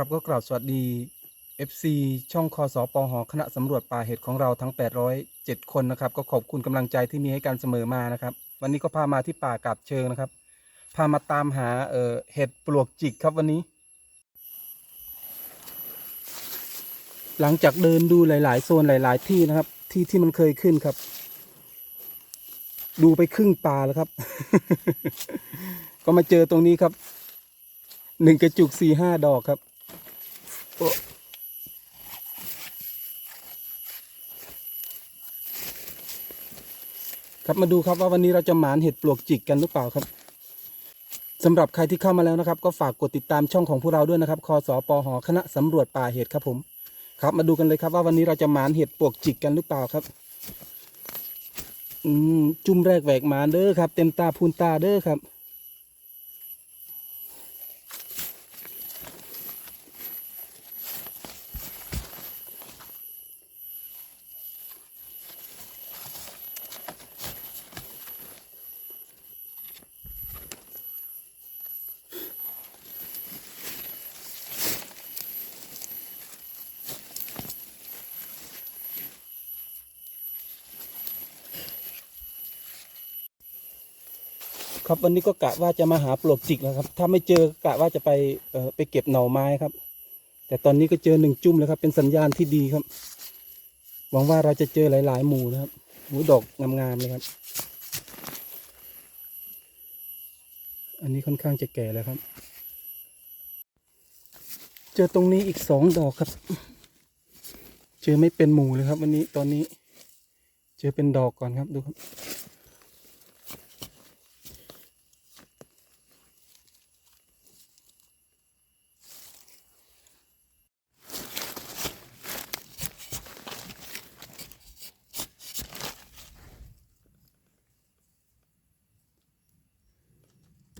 ครับก็กราบสวัสดี FC ช่องคอสอปอหอคณะสำรวจป่าเห็ดของเราทั้ง 807 คนนะครับ ก็ขอบคุณกำลังใจที่มีให้กันเสมอมานะครับ วันนี้ก็พามาที่ป่ากาบเชิงนะครับ พามาตามหาเอ่อเห็ดปลวกจิกครับวันนี้ หลังจากเดินดูหลาย ๆ โซนหลาย ๆ ที่นะครับ ที่ที่มันเคยขึ้นครับ ดูไปครึ่งป่าแล้วครับ ก็มาเจอตรงนี้ครับหนึ่งกระจุกสี่ห้าดอกครับ โอ้ครับมาดูครับว่าวันนี้เราจะหมานเห็ดปลวกจิกกันหรือเปล่าครับสำหรับใครที่เข้ามาแล้วนะครับ ก็ฝากกดติดตามช่องของพวกเราด้วยนะครับคอสอปอหอคณะสำรวจป่าเห็ดครับผม ครับมาดูกันเลยครับว่าวันนี้เราจะหมานเห็ดปลวกจิกกันหรือเปล่าครับ อืมจุ่มแรกแหวกหมานเด้อครับ เต็มตาพูนตาเด้อครับ ครับวันนี้ก็กะว่าจะมาหาปลวกจิกนะครับ ถ้าไม่เจอกะว่าจะไปเอ่อไปเก็บหน่อไม้ครับ แต่ตอนนี้ก็เจอหนึ่งจุ่มแล้วครับ เป็นสัญญาณที่ดีครับ หวังว่าเราจะเจอหลาย ๆ หมู่นะครับหมูดอกงามๆเลยครับ อันนี้ค่อนข้างจะแก่แล้วครับ เจอตรงนี้อีกสองดอกครับ เจอไม่เป็นหมู่เลยครับ วันนี้ตอนนี้ เจอเป็นดอกก่อนครับดูครับ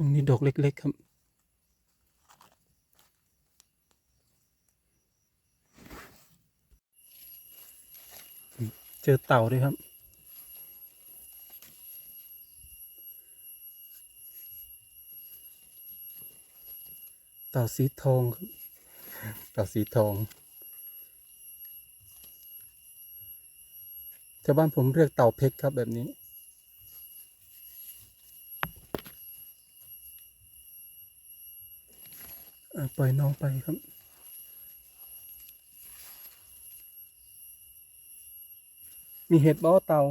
ตรงนี้ดอกเล็ก ๆ ครับ เจอเต่าด้วยครับ เต่าสีทองครับเต่าสีทองชาวบ้านผมเรียกเต่าเพชรครับแบบนี้ อะ ปล่อยน้องไปครับมีเห็ดบ้อเตา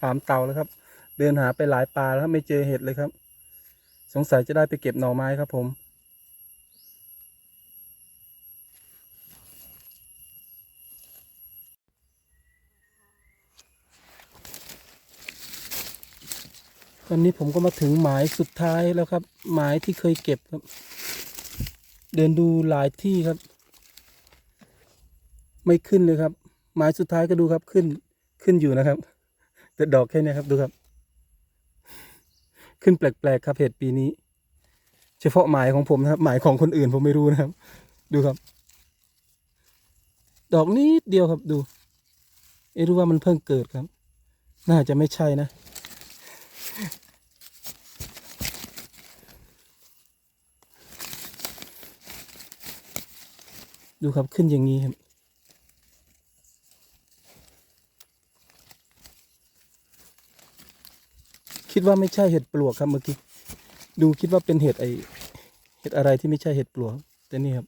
ถามเตาแล้วครับ เดินหาไปหลายปลาแล้วไม่เจอเห็ดเลยครับ สงสัยจะได้ไปเก็บหน่อไม้ครับผม ตอนนี้ผมก็มาถึงหมายสุดท้ายแล้วครับ หมายที่เคยเก็บครับ เดินดูหลายที่ครับ ไม่ขึ้นเลยครับ หมายสุดท้ายก็ดูครับขึ้นขึ้นอยู่นะครับ แต่ดอกแค่นี้ครับดูครับ ขึ้นแปลกๆครับเห็ดปีนี้ เฉพาะหมายของผมนะครับ หมายของคนอื่นผมไม่รู้นะครับ ดูครับ ดอกนิดเดียวครับดูเอ๊ะรู้ว่ามันเพิ่งเกิดครับ น่าจะไม่ใช่นะ ดูครับขึ้นอย่างนี้ครับ คิดว่าไม่ใช่เห็ดปลวกครับเมื่อกี้ ดูคิดว่าเป็นเห็ดไอเห็ดอะไรที่ไม่ใช่เห็ดปลวก แต่นี่ครับ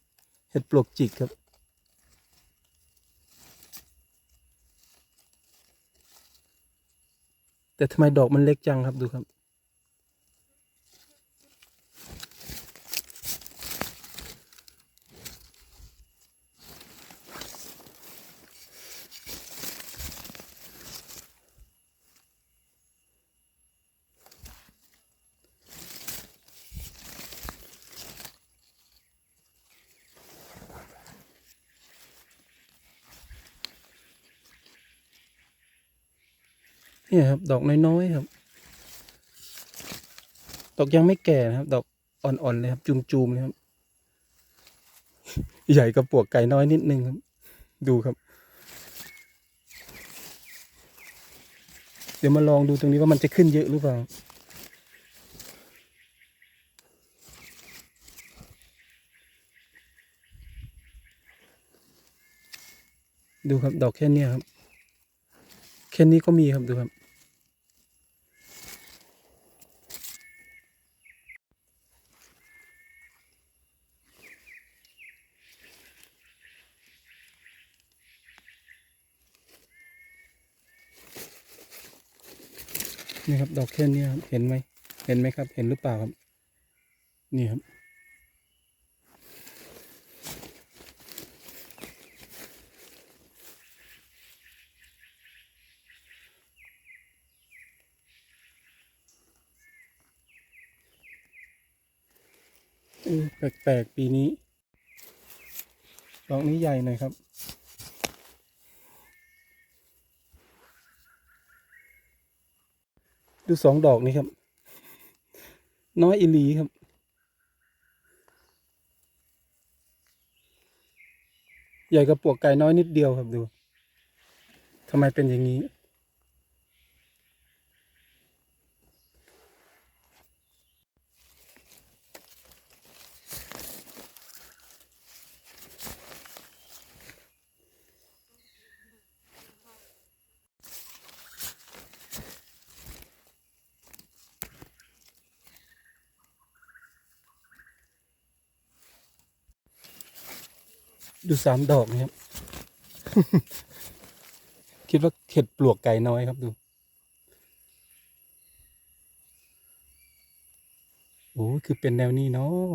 เห็ดปลวกจิกครับ แต่ทำไมดอกมันเล็กจังครับดูครับ นี่ครับ ดอกน้อยๆครับ ดอกยังไม่แก่นะครับ ดอกอ่อนๆเลยครับ จุ่มๆเลยครับ ใหญ่กระปวกไก่น้อยนิดนึงครับ ดูครับ เดี๋ยวมาลองดูตรงนี้ว่ามันจะขึ้นเยอะหรือเปล่าดูครับ ดอกแค่นี้ครับ แค่นี้ก็มีครับ ดูครับ นี่ครับ ดอกแค่เนี้ครับเห็นไหมเห็นไหมครับ เห็นหรือเปล่าครับ นี่ครับ แปลกๆปีนี้ ดอกนี้ใหญ่หน่อยครับ ดูสองดอกนี้ครับ น้อยอีลีครับ ใหญ่กับปวกไก่น้อยนิดเดียวครับดูทำไมเป็นอย่างนี้ ดูสามดอกนี่ครับ คิดว่าเห็ดปลวกไก่น้อยครับดู โอ้คือเป็นแนวนี้เนาะ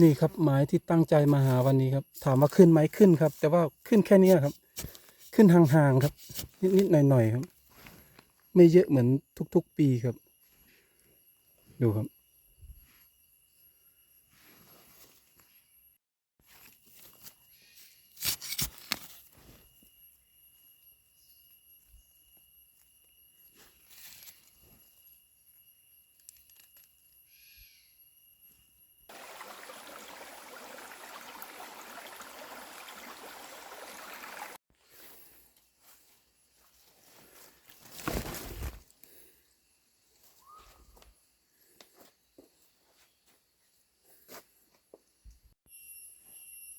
นี่ครับไม้ที่ตั้งใจมาหาวันนี้ครับ ถามว่าขึ้นไหมขึ้นครับ แต่ว่าขึ้นแค่นี้ครับ ขึ้นห่างๆครับ นิดๆหน่อยๆครับ ไม่เยอะเหมือนทุกๆปีครับ ดูครับ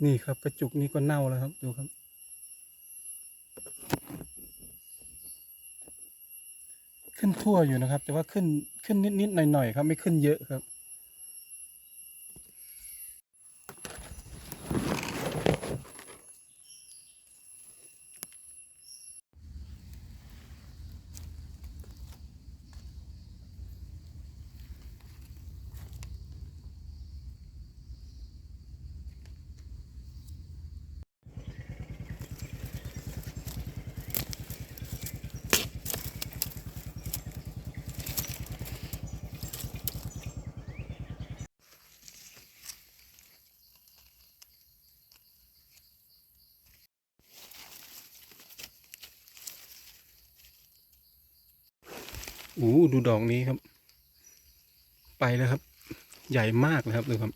นี่ครับกระจุกนี้ก็เน่าแล้วครับดูครับ ขึ้นทั่วอยู่นะครับ แต่ว่าขึ้นขึ้นนิดๆหน่อยๆครับ ไม่ขึ้นเยอะครับ อ้ดูดอกนี้ครับ ไปแล้วครับ ใหญ่มากนะครับดูครับ